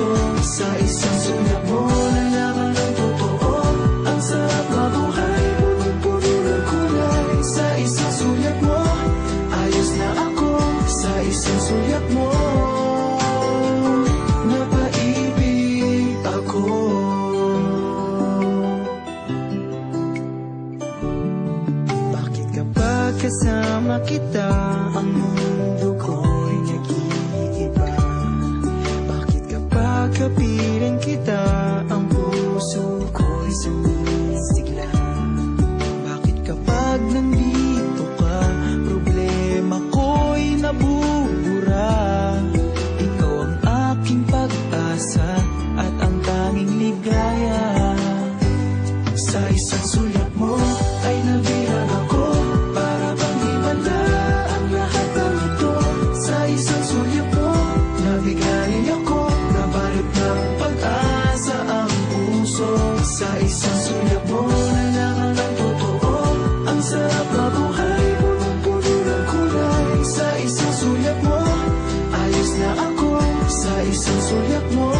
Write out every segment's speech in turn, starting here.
puso Sa isang sulat mo nalaman Ang sarap mabuhay, punong-puno ng kulay Sa isang ayos na ako Sa mo Napaibig ako Bakit kapag kasama kita? Ang mundo kapag Ang sarap mabuhay Punong-puno ng kulay Sa isang sulat mo Ayos na ako. Sa isang sulat mo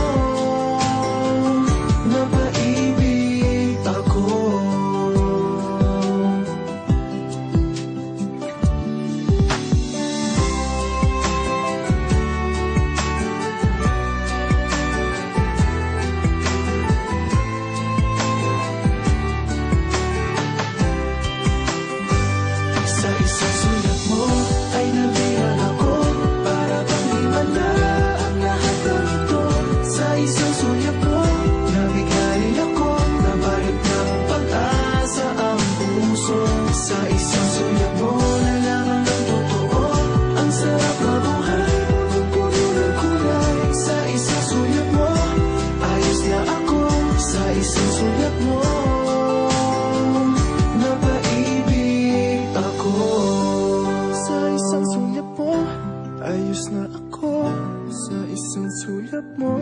Sa isang sulat mo ay nabihag ako Para bang himala ang lahat ng ito. Sa isang sulat mo Ayos na ako Sa isang sulat mo